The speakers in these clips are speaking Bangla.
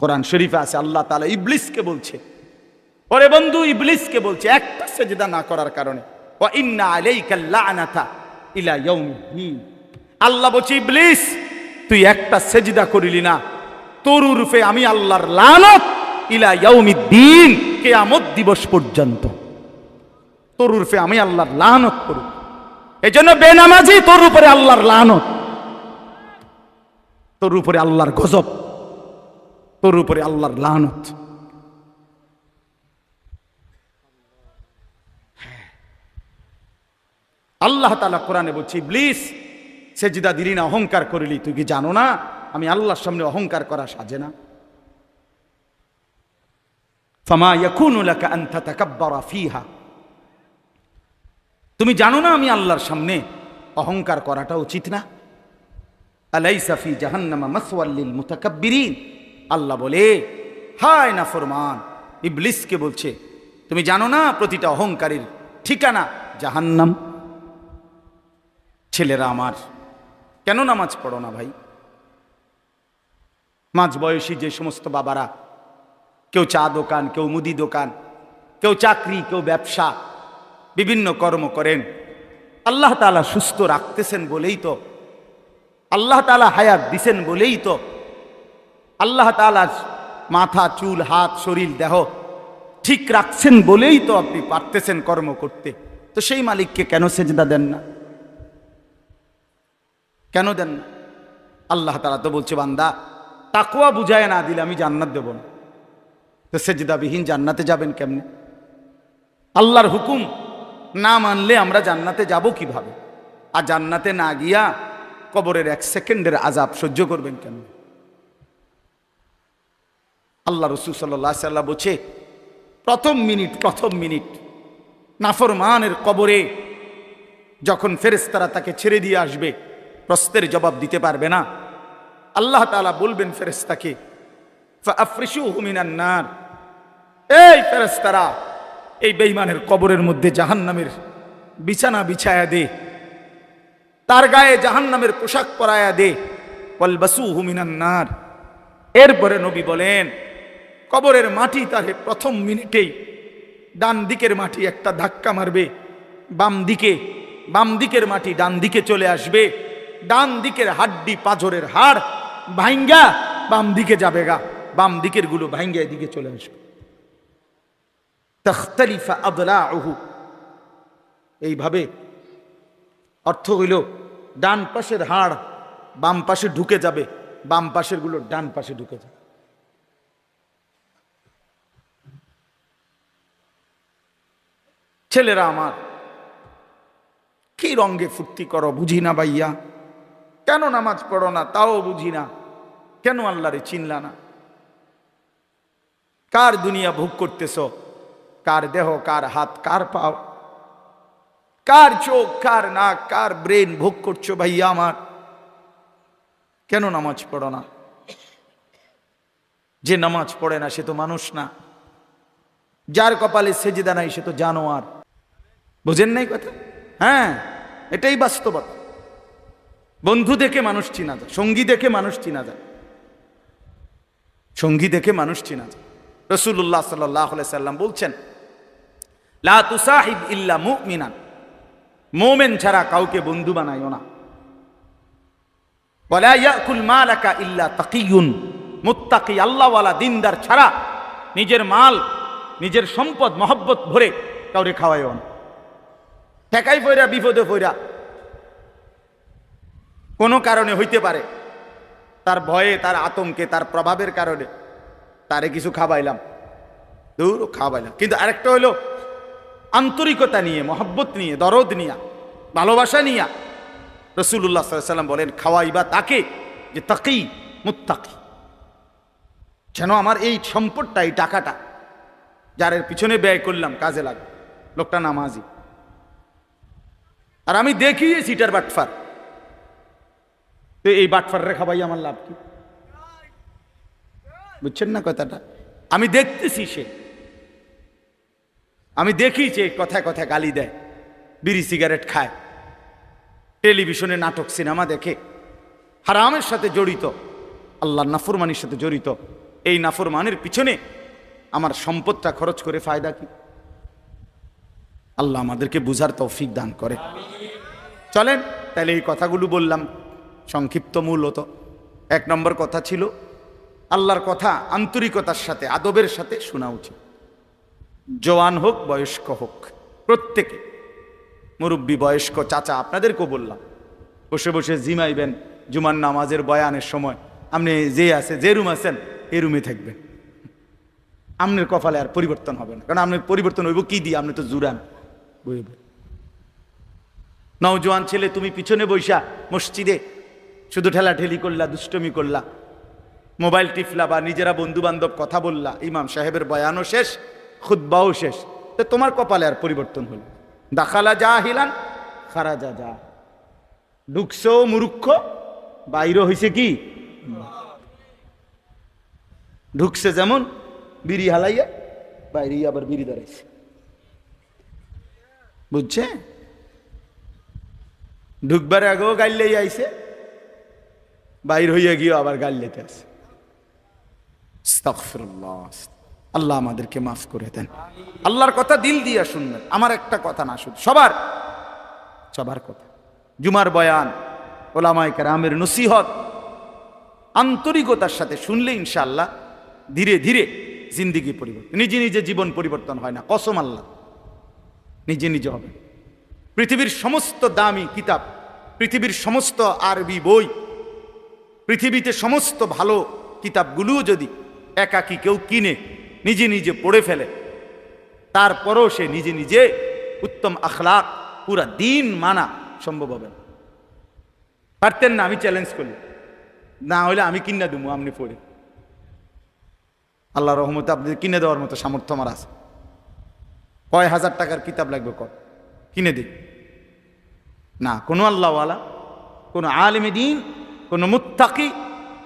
কোরআন শরীফে আছে, আল্লাহ তাআলা ইবলিসকে বলছে। ওরে বন্ধু, ইবলিসকে বলছে, একটা সেজদা না করার কারণে। ওয়া ইন্না আলাইকা লানাতা ইলা আল্লাহ বলছে, ইবলিস, তুই একটা সেজদা করিলি না। তোর রূপে আমি আল্লাহর লানত ইলা ইয়াউমিদ্দিন, কিয়ামত দিবস পর্যন্ত। তোর রূপে আমি আল্লাহর লানত করি এজন্য বেনামাজি তোর উপরে আল্লাহর লানত। তোর উপরে আল্লাহর গজব। তোর উপরে আল্লাহর লানত। আল্লাহ তালা কোরআনে বলছি ব্লিস সেজিদা দিলি না, অহংকার করিলি। তুই কি জানো না? আমি আল্লাহর সামনে অহংকার করা সাজে না। ফামা ইয়াকুনু লাকা আন তাতাকাব্বারা ফিহা। তুমি জানো না আমি আল্লাহর সামনে অহংকার করাটা উচিত না? আলাইসা ফি জাহান্নামা মাসওয়াল লিল মুতাকাব্বিরিন। আল্লাহ বলে, হায় না ফরমান, ইবলিসকে বলছে, তুমি জানো না প্রতিটা অহংকারীর ঠিকানা? জাহান্নাম। ছেলেরা আমার, কেন নামাজ পড়ো না ভাই? মাঝ বয়সী যে সমস্ত বাবারা, কেউ চা দোকান, কেউ মুদি দোকান, কেউ চাকরি, কেউ ব্যবসা, বিভিন্ন কর্ম করেন, আল্লাহ তালা সুস্থ রাখতেছেন বলেই তো, আল্লাহ তালা হায়াত দিছেন বলেই তো আল্লাহ তালা মাথা, চুল, হাত, শরীর, দেহ ঠিক রাখছেন বলেই তো আপনি পারতেছেন কর্ম করতে। তো সেই মালিককে কেন সেজদা দেন না? কেন দেন না? আল্লাহ তালা তো বলছে, বান্দা তাকুয়া বুঝায় না দিলে আমি জান্নাত দেব না। তো সেজদাবিহীন জান্নাতে যাবেন কেমনে? আল্লাহর হুকুম না মানলে আমরা জান্নাতে যাব কীভাবে? আর জান্নাতে না গিয়া কবরের এক সেকেন্ডের আজাব সহ্য করবেন কেন আল্লাহ রসুল সাল্লাহ সাল্লাহ বলছে, প্রথম মিনিট প্রথম মিনিট নাফরমানের কবরে যখন ফেরেস্তারা তাকে ছেড়ে দিয়ে আসবে, প্রশ্নের জবাব দিতে পারবে না। আল্লাহ তাআলা বলবেন ফেরেস্তাকে ফাফরিসুহু মিনান নার। এই ফেরেস্তারা এই বেঈমানের কবরের মধ্যে জাহান্নামের বিছানা বিছায়া দে, তার গায়ে জাহান্নামের পোশাক পরায়া দে, ওয়ালবাসুহু মিনান নার। এরপরে নবী বলেন কবরের মাটি তারে প্রথম মিনিটেই ডান দিকের মাটি একটা ধাক্কা মারবে, বাম দিকে, বাম দিকের মাটি ডান দিকে চলে আসবে, ডান দিকের হাড্ডি পাঁজরের হাড় ভাইঙ্গা, বাম দিকে যাবে গা, বাম দিকেরগুলো ভাইঙ্গা এদিকে চলে আসবে। তখতালিফা আদলাহু এইভাবে অর্থ হইল ডান পাশের হাড় বাম পাশে ঢুকে যাবে, বাম পাশেরগুলো ডান পাশে ঢুকে যাবে। ছেলেরা আমার, কি রঙ্গে ফুর্তি করো বুঝি না ভাইয়া? কেন নামাজ পড়ো না তাও বুঝি না? কেন আল্লাহরে চিনলা না? কার দুনিয়া ভোগ করতেছ? কার দেহ, কার হাত, কার পাও? কার চোখ, কার নাক, কার ব্রেন ভোগ করছ ভাইয়া আমার? কেন নামাজ পড়ো না? যে নামাজ পড়ে না সে তো মানুষ না। যার কপালে সেজেদা নাই সে তো জানোয়ার। বোঝেন নাই কথা? হ্যাঁ এটাই বাস্তবতা। বন্ধু দেখে মানুষ চিনা যায়, সঙ্গী দেখে মানুষ চিনা যায়। সঙ্গী দেখে মানুষ চিনা যায়। রসুল্লাহ সাল্লাহ সাল্লাম বলছেন ইল্লা মুমিনান। মোমেন ছাড়া কাউকে বন্ধু বানাইও না। ওয়ালা ইয়াকুল মালাকা ইল্লা তাকিয়ুন। মুত্তাকি আল্লাহওয়ালা দিনদার ছাড়া নিজের মাল, নিজের সম্পদ, মহব্বত ভরে কাউরে খাওয়াইও না। ঠেকাই ফইরা বিপদে ফইরা কোনো কারণে হইতে পারে। তার ভয়ে, তার আতঙ্কে, তার প্রভাবের কারণে তারে কিছু খাওয়াইলাম। দূর খাওয়াইলাম। কিন্তু আরেকটা হলো আন্তরিকতা নিয়ে, মহব্বত নিয়ে, দরদ নিয়া, ভালোবাসা নিয়া রসুল্লাহ সাল্লাম বলেন, খাওয়াইবা তাকে যে তাকেই মুত্তাকি। যেন আমার এই সম্পদটা, এই টাকাটা, যার পিছনে ব্যয় করলাম, কাজে লাগবে। লোকটা নামাজি। আর আমি দেখি সিটার বাটফার। এই বাটফার রেখা ভাই আমার লাভ কি? বুঝছেন না কথাটা? আমি দেখতেছি সে। আমি দেখি যে কথায় কথায় গালি দেয়, বিড়ি সিগারেট খায়, টেলিভিশনে নাটক, সিনেমা দেখে। হারামের সাথে জড়িত আল্লাহর নাফরমানির সাথে জড়িত। এই নাফরমানের পিছনে আমার সম্পদটা খরচ করে ফায়দা কি? আল্লাহ আমাদেরকে বুঝার তৌফিক দান করে। চলেন তাহলে এই কথাগুলো বললাম। সংক্ষিপ্ত মূলত এক নম্বর কথা ছিল, আল্লাহর কথা আন্তরিকতার সাথে, আদবের সাথে শোনা উচিত। জওয়ান হোক, বয়স্ক হোক, প্রত্যেকে। মুরব্বী, বয়স্ক, চাচা, আপনাদেরকেও বললাম। বসে বসে জিমাইবেন, জুমার নামাজের বয়ানের সময়। আপনি যে আছে, যে রুম আছেন, এই রুমে থাকবেন। আপনার কপালে আর পরিবর্তন হবে না। কারণ আপনার পরিবর্তন হইব কি দিয়ে? আপনি তো বইব নওজোয়ান ছেলে, তুমি পিছনে বৈশা মসজিদে শুধু ঠেলাঠেলি করলা, দুষ্টমি করলা, মোবাইল টিফলা বা নিজেরা বন্ধু বান্ধব কথা বললা, ইমাম সাহেবের বয়ানও শেষ খুদ্বাও শেষ। তো তোমার কপালে আর পরিবর্তন হলো দাখালা যা হিলান খারাজা যা। যা ঢুকছো মুরুক্ষ, বাইরও হয়েছে কি? ঢুকছে যেমন, বিড়ি হালাইয়া বাইরে আবার বিড়ি দাঁড়াইছে বুঝছে? ঢুকবার আগেও গাইলেই আইছে, বাইর হইয়া গিয়ে আবার গাইলেতে আছে। আস্তাগফিরুল্লাহ। আল্লাহ আমাদেরকে মাফ করে দেন। আল্লাহর কথা দিল দিয়া শুনবেন। আমার একটা কথা না শুধু, সবার সবার কথা। জুমার বয়ান ওলামাই কেরামের নসিহত, আন্তরিকতার সাথে শুনলে ইনশাআল্লাহ ধীরে ধীরে জিন্দিগি পরিবর্তন, নিজে নিজে জীবন পরিবর্তন হয় না। কসম আল্লাহ। নিজে নিজে হবে। পৃথিবীর সমস্ত দামি কিতাব, পৃথিবীর সমস্ত আরবি বই, পৃথিবীতে সমস্ত ভালো কিতাবগুলোও যদি একাকি কেউ কিনে, নিজে নিজে পড়ে ফেলে, তারপরও সে নিজে নিজে উত্তম আখলাক, পুরা দিন মানা সম্ভব হবে। পারতেন না আমি চ্যালেঞ্জ করি না হলে আমি কিনা দেবো, আপনি পড়ে। আল্লাহ রহমতে আপনি কিনে দেওয়ার মতো সামর্থ্য আমার আছে। কয় হাজার টাকার কিতাব লাগবে কর? কিনে দিই না, কোনো আল্লাহওয়ালা, কোনো আলিমে দিন, কোনো মুত্তাকি,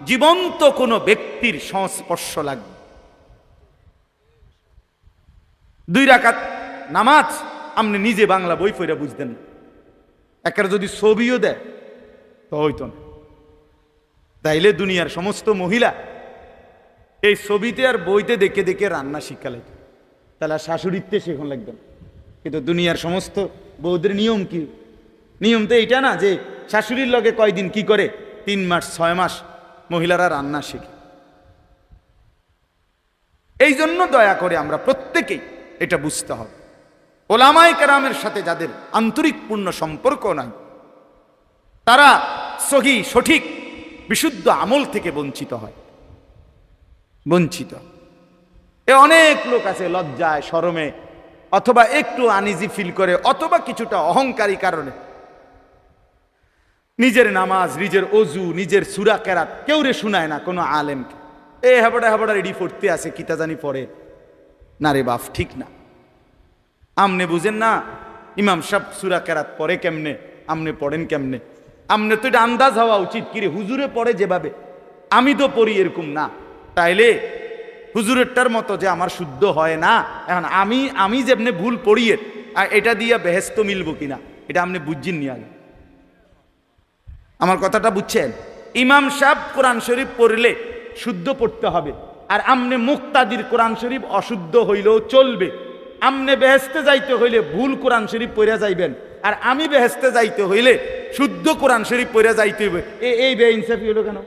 জীবন্ত কোনো ব্যক্তির সংস্পর্শ লাগবে। দুই রাকাত নামাজ, আপনি নিজে বাংলা বই ফইরা বুঝতেন। না একের যদি ছবিও দেয়, তো হইতো না। তাইলে দুনিয়ার সমস্ত মহিলা এই ছবিতে আর বইতে দেখে দেখে রান্না শিক্ষা লাগবে তাহলে শাশুড়িতে শেখন লাগবে কিন্তু দুনিয়ার সমস্ত বৌদের নিয়ম কি? নিয়ম তো এইটা না যে শাশুড়ির লগে কয়দিন কি করে? তিন মাস, ছয় মাস মহিলারা রান্না শিখে। এই জন্য দয়া করে আমরা প্রত্যেকেই এটা বুঝতে হবে। ওলামায় কেরামের সাথে যাদের আন্তরিকপূর্ণ সম্পর্ক নাই, তারা সহি, সঠিক, বিশুদ্ধ আমল থেকে বঞ্চিত হয়। বঞ্চিত। এ অনেক লোক আছে লজ্জায়, শরমে, অথবা একটু আনিজি ফিল করে, অথবা কিছুটা অহংকারী কারণে। নিজের নামাজ, নিজের অজু, নিজের সুরা কেরাত কেউ রে শুনায় না কোনো আলেমকে। এ হাবড়া হাবড়া রেডি পড়তে আছে কিতা জানি পড়ে। না রে বাপ, ঠিক না। আমনে বুঝেন না, ইমাম সাহেব সুরা কেরাত পড়ে কেমনে, আমনে পড়েন কেমনে। আমনে তো এটা আন্দাজ হওয়া উচিত কিরে হুজুরে পড়ে যেভাবে। আমি তো পড়ি এরকম না। তাইলে হুজুরেরটার মতো যে আমার শুদ্ধ হয় না। এখন আমি আমি যেমনি ভুল পড়িয়ে আর এটা দিয়ে বেহেস্ত মিলব কিনা, এটা আপনি বুঝছেন নি আগে? আমার কথাটা বুঝছেন? ইমাম সাহেব কোরআন শরীফ পড়লে শুদ্ধ পড়তে হবে, আর আমনে মুক্তাদির কোরআন শরীফ অশুদ্ধ হইলেও চলবে। আমনে বেহেস্তে যাইতে হইলে ভুল কোরআন শরীফ পড়ে যাইবেন, আর আমি বেহেস্তে যাইতে হইলে শুদ্ধ কোরআন শরীফ পড়ে যাইতে হইবে। এই বে ইনসাফি হলো কেন?